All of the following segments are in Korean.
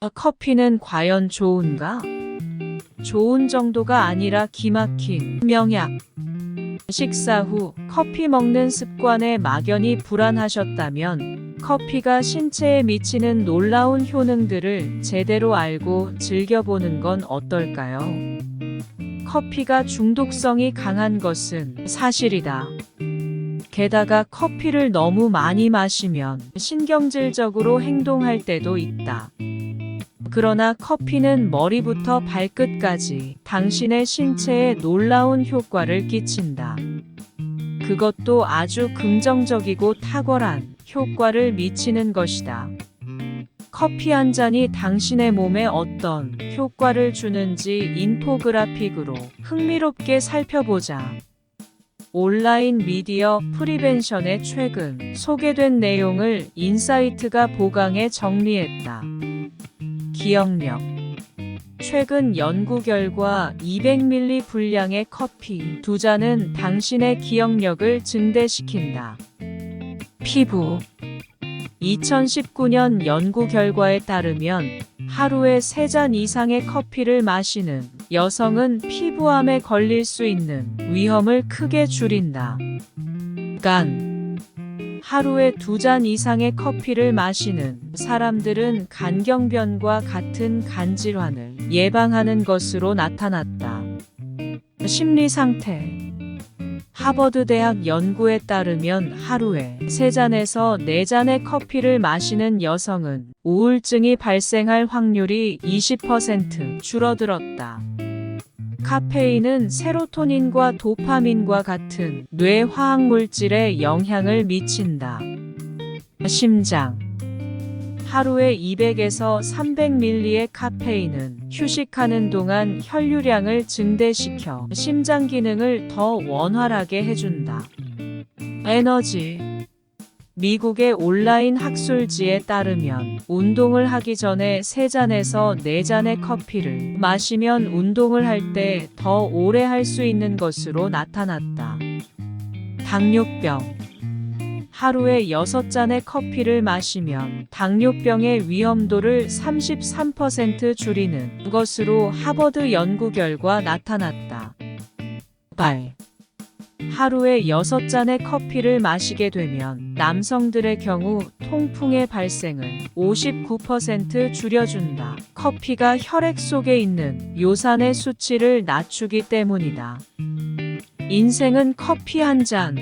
아, 커피는 과연 좋은가? 좋은 정도가 아니라 기막힌 명약. 식사 후 커피 먹는 습관에 막연히 불안하셨다면 커피가 신체에 미치는 놀라운 효능들을 제대로 알고 즐겨보는 건 어떨까요? 커피가 중독성이 강한 것은 사실이다. 게다가 커피를 너무 많이 마시면 신경질적으로 행동할 때도 있다. 그러나 커피는 머리부터 발끝까지 당신의 신체에 놀라운 효과를 끼친다. 그것도 아주 긍정적이고 탁월한 효과를 미치는 것이다. 커피 한 잔이 당신의 몸에 어떤 효과를 주는지 인포그래픽으로 흥미롭게 살펴보자. 온라인 미디어 프리벤션의 최근 소개된 내용을 인사이트가 보강해 정리했다. 기억력. 최근 연구 결과 200ml 분량의 커피 두 잔은 당신의 기억력을 증대시킨다. 피부. 2019년 연구 결과에 따르면 하루에 3잔 이상의 커피를 마시는 여성은 피부암에 걸릴 수 있는 위험을 크게 줄인다. 간. 하루에 두 잔 이상의 커피를 마시는 사람들은 간경변과 같은 간질환을 예방하는 것으로 나타났다. 심리 상태. 하버드 대학 연구에 따르면 하루에 3잔에서 4잔의 커피를 마시는 여성은 우울증이 발생할 확률이 20% 줄어들었다. 카페인은 세로토닌과 도파민과 같은 뇌 화학 물질에 영향을 미친다. 심장. 하루에 200에서 300ml의 카페인은 휴식하는 동안 혈류량을 증대시켜 심장 기능을 더 원활하게 해준다. 에너지. 미국의 온라인 학술지에 따르면 운동을 하기 전에 3잔에서 4잔의 커피를 마시면 운동을 할 때 더 오래 할 수 있는 것으로 나타났다. 당뇨병. 하루에 6잔의 커피를 마시면 당뇨병의 위험도를 33% 줄이는 것으로 하버드 연구 결과 나타났다. 발. 하루에 6잔의 커피를 마시게 되면 남성들의 경우 통풍의 발생을 59% 줄여준다. 커피가 혈액 속에 있는 요산의 수치를 낮추기 때문이다. 인생은 커피 한 잔.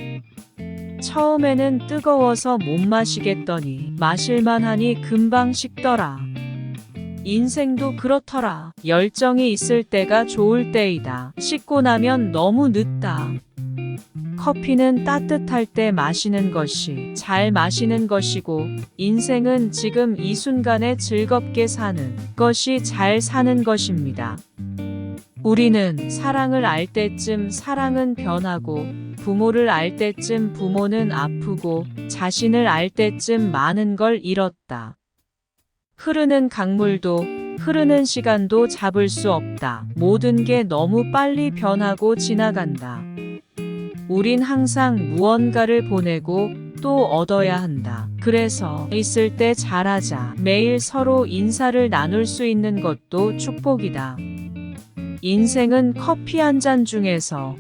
처음에는 뜨거워서 못 마시겠더니 마실만 하니 금방 식더라. 인생도 그렇더라. 열정이 있을 때가 좋을 때이다. 식고 나면 너무 늦다. 커피는 따뜻할 때 마시는 것이 잘 마시는 것이고, 인생은 지금 이 순간에 즐겁게 사는 것이 잘 사는 것입니다. 우리는 사랑을 알 때쯤 사랑은 변하고, 부모를 알 때쯤 부모는 아프고, 자신을 알 때쯤 많은 걸 잃었다. 흐르는 강물도, 흐르는 시간도 잡을 수 없다. 모든 게 너무 빨리 변하고 지나간다. 우린 항상 무언가를 보내고 또 얻어야 한다. 그래서 있을 때 잘하자. 매일 서로 인사를 나눌 수 있는 것도 축복이다. 인생은 커피 한 잔 중에서